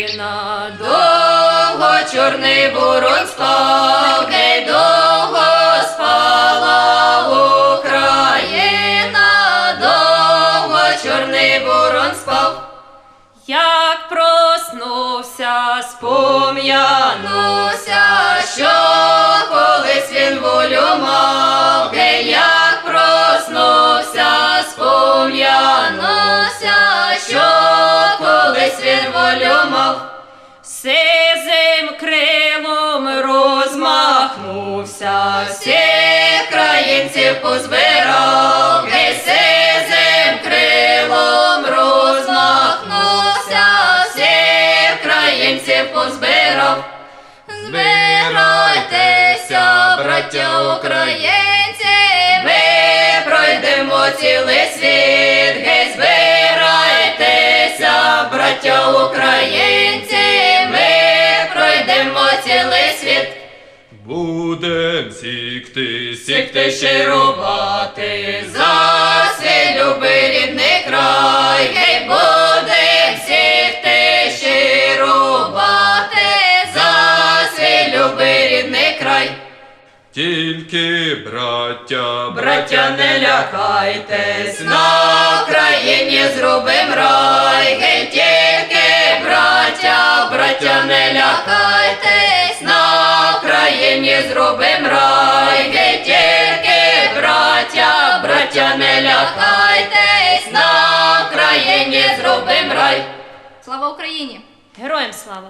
Україна, довго чорний бурон спав, недовго спала Україна, довго чорний бурон спав, як проснувся, спом'януся, що колись він волю. Сизим крилом розмахнувся, всіх країнців позбирав, гей, сизим крилом розмахнувся, всіх країнців позбирав. Збирайтеся, браття українці, ми пройдемо цілий світ, гей, збирайтеся, браття українці, цілий світ. Будем сікти, Сікти ще рубати за свій любий рідний край, гей, будем сікти ще рубати за свій любий рідний край. Тільки браття, Браття, не лякайтесь, на Україні зробим рай, гей, тільки браття, браття, не лякайтесь, на країні зробим рай. Слава Україні! Героям слава!